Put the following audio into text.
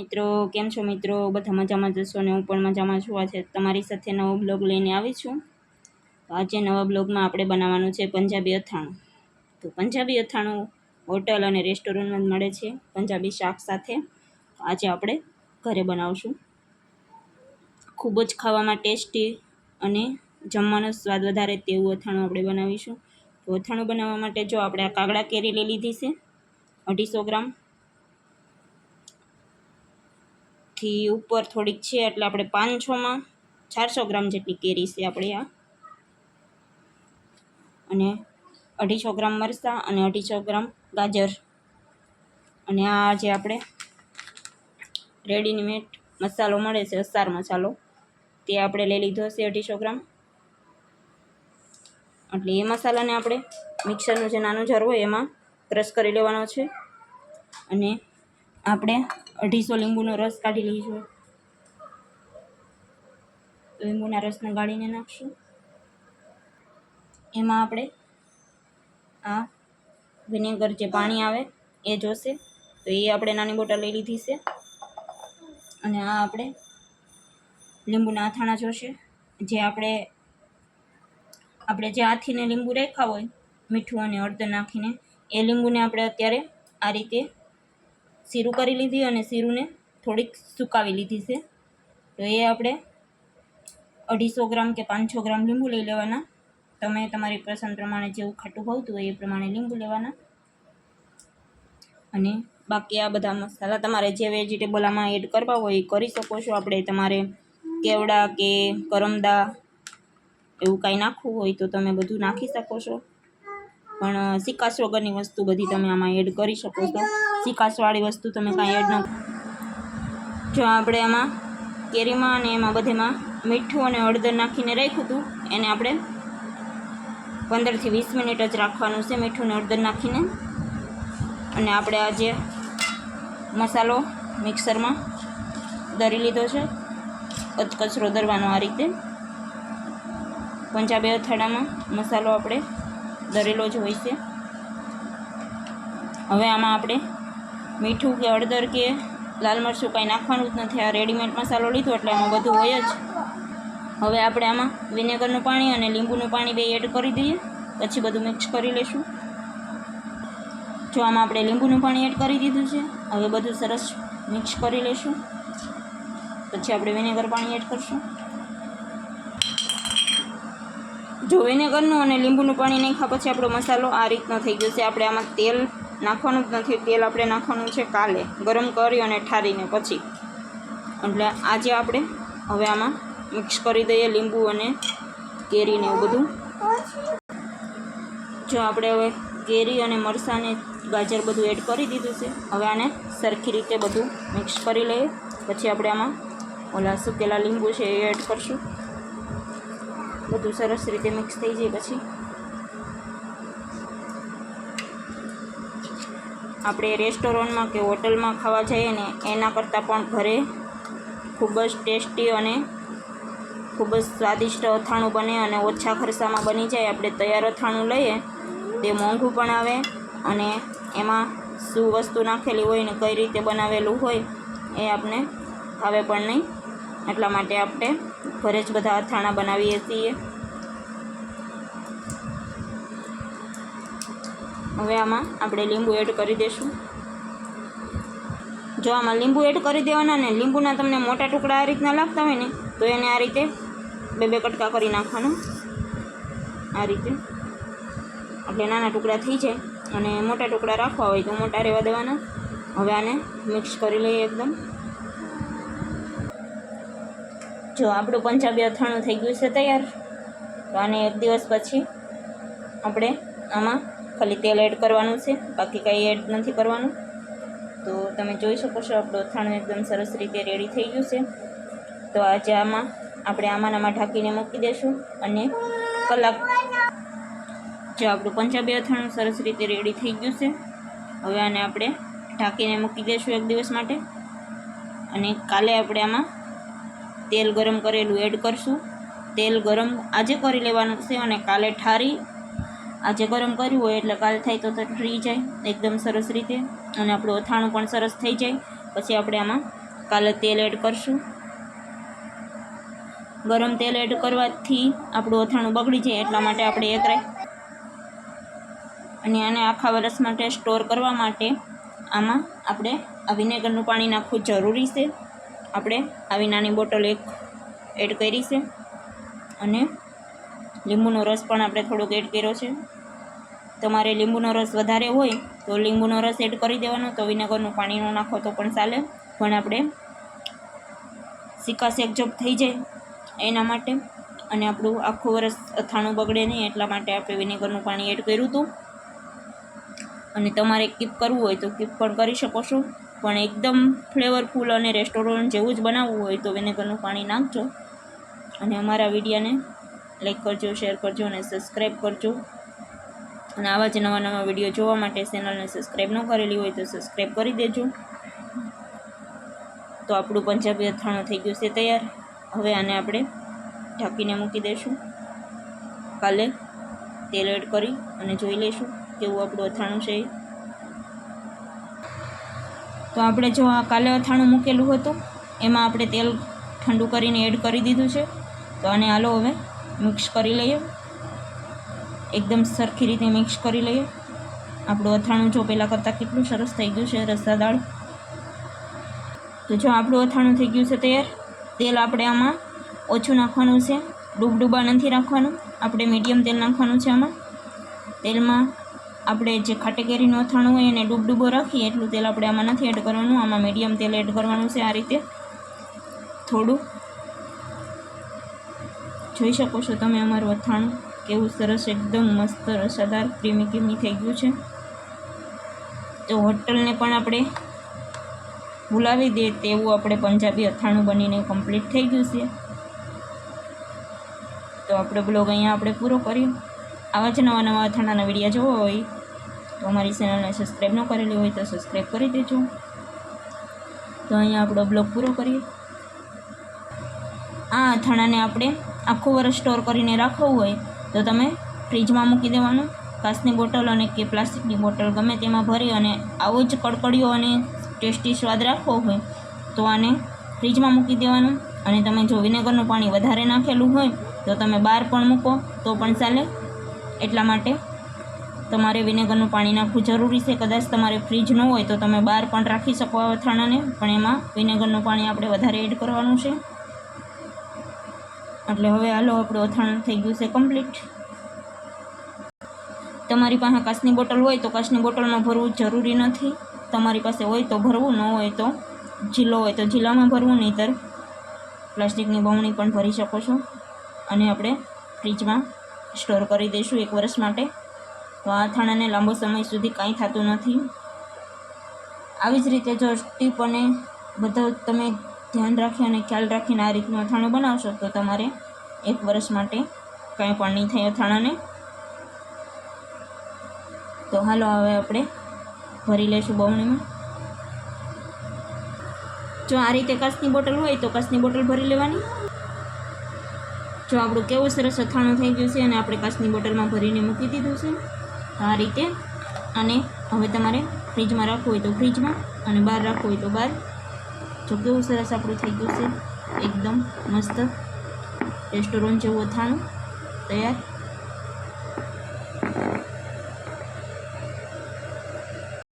મિત્રો, કેમ છો મિત્રો? બધા મજામાં જશો ને હું પણ મજામાં છું. આજે તમારી સાથે નવો બ્લોગ લઈને આવી છું. આજે નવા બ્લોગમાં આપણે બનાવવાનું છે પંજાબી અથાણું. તો પંજાબી અથાણું હોટલ અને રેસ્ટોરન્ટમાં મળે છે પંજાબી શાક સાથે. આજે આપણે ઘરે બનાવશું. ખૂબ જ ખાવામાં ટેસ્ટી અને જમવાનો સ્વાદ વધારે તેવું અથાણું આપણે બનાવીશું. તો અથાણું બનાવવા માટે જો આપણે આ કાગડા કેરી લઈ લીધી છે, અઢીસો ગ્રામ. થી ઉપર થોડીક છે, એટલે આપણે પાંચસોમાં ચારસો ગ્રામ જેટલી કેરી છે આપણે આ. અને અઢીસો ગ્રામ મરચાં અને અઢીસો ગ્રામ ગાજર. અને આ જે આપણે રેડીમેડ મસાલો મળે છે, અસાર મસાલો, તે આપણે લઈ લીધો છે અઢીસો ગ્રામ. એટલે એ મસાલાને આપણે મિક્સરનું જે નાનું જાર હોય એમાં ક્રશ કરી લેવાનો છે. અને આપણે અઢીસો લીંબુનો રસ કાઢી લઈશું. લીંબુના રસને ગાળીને નાખશું. એમાં આપણે આ વિનેગર જે પાણી આવે એ જોશે. તો એ આપણે નાની બોટલ લઈ લીધી છે. અને આ આપણે લીંબુના અથાણા જોશે. જે આપણે આપણે જે હાથીને લીંબુ રાખ્યા હોય, મીઠું અને હળદર નાખીને, એ લીંબુને આપણે અત્યારે આ રીતે સીરું કરી લીધી અને શીરુંને થોડીક સુકાવી લીધી છે. તો એ આપણે અઢીસો ગ્રામ કે પાંચસો ગ્રામ લીંબુ લઈ લેવાના. તમે તમારી પસંદ પ્રમાણે જેવું ખાટું ભાવતું હોય એ પ્રમાણે લીંબુ લેવાના. અને બાકી આ બધા મસાલા તમારે જે વેજીટેબલ આમાં એડ કરવા હોય એ કરી શકો છો. આપણે તમારે કેવડા કે કરમદા એવું કાંઈ નાખવું હોય તો તમે બધું નાખી શકો છો. પણ સિકાસ વગરની વસ્તુ બધી તમે આમાં એડ કરી શકો છો. સિકાસવાળી વસ્તુ તમે કાંઈ એડ ન જો આપણે આમાં કેરીમાં અને એમાં બધેમાં મીઠું અને હળદર નાખીને રાખ્યું હતું, એને આપણે પંદરથી વીસ મિનિટ જ રાખવાનું છે મીઠું અને હળદર નાખીને. અને આપણે આ જે મસાલો મિક્સરમાં દરી લીધો છે, કચકચરો દરવાનો આ રીતે. પંજાબી અથાણામાં મસાલો આપણે દરેલો જ હોય છે. હવે આમાં આપણે મીઠું કે હળદર કે લાલ મરચું કાંઈ નાખવાનું જ નથી. આ રેડીમેડ મસાલો લીધો એટલે આમાં બધું હોય જ. હવે આપણે આમાં વિનેગરનું પાણી અને લીંબુનું પાણી બે એડ કરી દઈએ. પછી બધું મિક્સ કરી લઈશું જો આમાં આપણે લીંબુનું પાણી એડ કરી દીધું છે. હવે બધું સરસ મિક્સ કરી લઈશું પછી આપણે વિનેગર પાણી એડ કરીશું. જો વિનેગરનું અને લીંબુનું પાણી નાખ્યા પછી આપણો મસાલો આ રીતનો થઈ ગયો છે. આપણે આમાં તેલ નાખવાનું જ નથી. તેલ આપણે નાખવાનું છે કાલે. ગરમ કરી અને ઠારીને પછી. એટલે આજે આપણે હવે આમાં મિક્સ કરી દઈએ લીંબુ અને કેરીને એવું બધું. જો આપણે હવે કેરી અને મરસાને ગાજર બધું એડ કરી દીધું છે. હવે આને સરખી રીતે બધું મિક્સ કરી લઈએ. પછી આપણે આમાં ઓલા સુકેલા લીંબુ છે એ એડ કરશું. બધું સરસ રીતે મિક્સ થઈ જાય પછી. આપણે રેસ્ટોરન્ટમાં કે હોટલમાં ખાવા જઈએ ને, એના કરતાં પણ ઘરે ખૂબ જ ટેસ્ટી અને ખૂબ જ સ્વાદિષ્ટ અથાણું બને અને ઓછા ખર્ચામાં બની જાય. આપણે તૈયાર અથાણું લઈએ, તે મોંઘું પણ આવે અને એમાં શું વસ્તુ નાખેલી હોય ને કઈ રીતે બનાવેલું હોય એ આપણે ભાવે પણ નહીં એટલા માટે આપણે ઘરે જ બધા અથાણા બનાવીએ છીએ. હવે આમાં આપણે લીંબુ એડ કરી દઈશું જો આમાં લીંબુ એડ કરી દેવાના ને લીંબુના તમને મોટા ટુકડા આ રીતના લાગતા હોય ને, તો એને આ રીતે બે બે કટકા કરી નાખવાના. આ રીતે. એટલે નાના ટુકડા થઈ જાય અને મોટા ટુકડા રાખવા હોય તો મોટા રહેવા દેવાના. હવે આને મિક્સ કરી લઈએ એકદમ. જો આપણું પંજાબી અથાણું થઈ ગયું છે તૈયાર. તો આને એક દિવસ પછી આપણે આમાં ખાલી તેલ એડ કરવાનું છે. બાકી કંઈ એડ નથી કરવાનું. તો તમે જોઈ શકો છો આપણું અથાણું એકદમ સરસ રીતે રેડી થઈ ગયું છે. તો આજે આમાં આપણે આમાં આમાં ઢાંકીને મૂકી દઈશું અને કલાક જો આપણું પંજાબી અથાણું સરસ રીતે રેડી થઈ ગયું છે. હવે આને આપણે ઢાંકીને મૂકી દઈશું એક દિવસ માટે. અને કાલે આપણે આમાં તેલ ગરમ કરેલું એડ કરશું. તેલ ગરમ આજે કરી લેવાનું છે અને કાલે ઠારી. આજે ગરમ કર્યું હોય એટલે કાલ થાય તો ઠરી જાય, એકદમ સરસ રીતે. અને આપણું અથાણું પણ સરસ થઈ જાય. પછી આપણે આમાં કાલે તેલ એડ કરશું. ગરમ તેલ એડ કરવાથી આપણું અથાણું બગડી જાય એટલા માટે આપણે એક અને આને આખા વરસ માટે સ્ટોર કરવા માટે આમાં આપણે આ વિનેગરનું પાણી નાખવું જરૂરી છે. આપણે આવી નાની બોટલ એક એડ કરી છે. અને લીંબુનો રસ પણ આપણે થોડોક એડ કર્યો છે. તમારે લીંબુનો રસ વધારે હોય તો લીંબુનો રસ એડ કરી દેવાનો. તો વિનેગરનું પાણી ન નાખો તો પણ ચાલે. પણ આપણે સિક્કા શેકજોપ થઈ જાય એના માટે અને આપણું આખું વરસ અથાણું બગડે નહીં એટલા માટે આપણે વિનેગરનું પાણી એડ કર્યું હતું. અને તમારે કીપ કરવું હોય તો કીપ પણ કરી શકો છો. પણ એકદમ ફ્લેવરફુલ અને રેસ્ટોરન્ટ જેવું જ બનાવવું હોય તો વિનેગરનું પાણી નાખજો. અને અમારા વિડીયાને લાઈક કરજો શેર કરજો અને સબસ્ક્રાઈબ કરજો. અને આવા જ નવા નવા વીડિયો જોવા માટે ચેનલને સબસ્ક્રાઈબ ન કરેલી હોય તો સબસ્ક્રાઈબ કરી દેજો. તો આપણું પંજાબી અથાણું થઈ ગયું છે તૈયાર. હવે આને આપણે ઢાંકીને મૂકી દઈશું કાલે તેલ એડ કરી અને જોઈ લઈશું કેવું આપણું અથાણું છે. તો આપણે જો આ કાલે અથાણું મૂકેલું હતું, એમાં આપણે તેલ ઠંડુ કરીને એડ કરી દીધું છે. તો આને આલો હવે મિક્સ કરી લઈએ. એકદમ સરખી રીતે મિક્સ કરી લઈએ. આપણું અથાણું જો પહેલાં કરતાં કેટલું સરસ થઈ ગયું છે રસાદાળ તો જો આપણું અથાણું થઈ ગયું છે તૈયાર, તેલ આપણે આમાં ઓછું નાખવાનું છે. ડૂબડૂબા નથી રાખવાનું. આપણે મીડિયમ તેલ નાખવાનું છે આમાં. તેલમાં આપણે જે ખાટેકેરીનું અથાણું હોય એને ડૂબડૂબો રાખીએ, એટલું તેલ આપણે આમાં નથી એડ કરવાનું. આમાં મીડિયમ તેલ એડ કરવાનું છે આ રીતે. થોડું. જોઈ શકો છો તમે અમારું અથાણું કેવું સરસ, એકદમ મસ્ત રસાદાર ક્રીમી ક્રીમી થઈ ગયું છે. તો હોટલને પણ આપણે ભૂલાવી દે તેવું આપણે પંજાબી અથાણું બનીને કમ્પ્લીટ થઈ ગયું છે. તો આપણે બ્લોગ અહીંયા આપણે પૂરો કર્યો. આવા જ નવા નવા અથાણાના વિડીયા જોવો હોય તો અમારી ચેનલને સબસ્ક્રાઈબ ન કરેલી હોય તો સબસ્ક્રાઈબ કરી દેજો. તો અહીંયા આપણો બ્લોગ પૂરો કરીએ. આ અથાણાને આપણે આખું વર્ષ સ્ટોર કરીને રાખવું હોય તો તમે ફ્રીજમાં મૂકી દેવાનું. કાચની બોટલ અને કે પ્લાસ્ટિકની બોટલ ગમે તેમાં ભરી અને આવો જ કડકડીઓ અને ટેસ્ટી સ્વાદ રાખવો હોય તો આને ફ્રીજમાં મૂકી દેવાનું. અને તમે જો વિનેગરનું પાણી વધારે નાખેલું હોય તો તમે બહાર પણ મૂકો તો પણ ચાલે. એટલા માટે તમારે વિનેગરનું પાણી નાખવું જરૂરી છે. કદાચ તમારે ફ્રીજ ન હોય તો તમે બહાર પણ રાખી શકો અથાણાને, પણ એમાં વિનેગરનું પાણી આપણે વધારે એડ કરવાનું છે. એટલે હવે હાલો આપણું અથાણું થઈ ગયું છે કમ્પ્લીટ. તમારી પાસે કાચની બોટલ હોય તો કાચની બોટલમાં ભરવું જરૂરી નથી. તમારી પાસે હોય તો ભરવું, ન હોય તો જીલો હોય તો જીલામાં ભરવું, નહીંતર પ્લાસ્ટિકની બમણી પણ ભરી શકો છો. અને આપણે ફ્રીજમાં સ્ટોર કરી દઈશું એક વર્ષ માટે. તો અથાણાને લાંબો સમય સુધી કાંઈ થતું નથી. આવી જ રીતે જો ટીપ અને બધો તમે ધ્યાન રાખી અને ખ્યાલ રાખીને આ રીતનું અથાણું બનાવશો, તો તમારે એક વર્ષ માટે કાંઈ પણ નહીં થાય અથાણાને. તો હાલો, હવે આપણે ભરી લઈશું બવણીમાં. જો આ રીતે કાચની બોટલ હોય, તો કસની બોટલ ભરી લેવાની. જો આપણું કેવું સરસ અથાણું થઈ ગયું છે અને આપણે કાચની બોટલમાં ભરીને મૂકી દીધું છે. આ રીતે. અને હવે તમારે ફ્રીજમાં રાખવું હોય તો ફ્રીજમાં અને બહાર રાખવું હોય તો બહાર. જો કેવું સરસ આપણું થઈ ગયું છે. એકદમ મસ્ત. રેસ્ટોરન્ટ જેવું અથાણું. તૈયાર.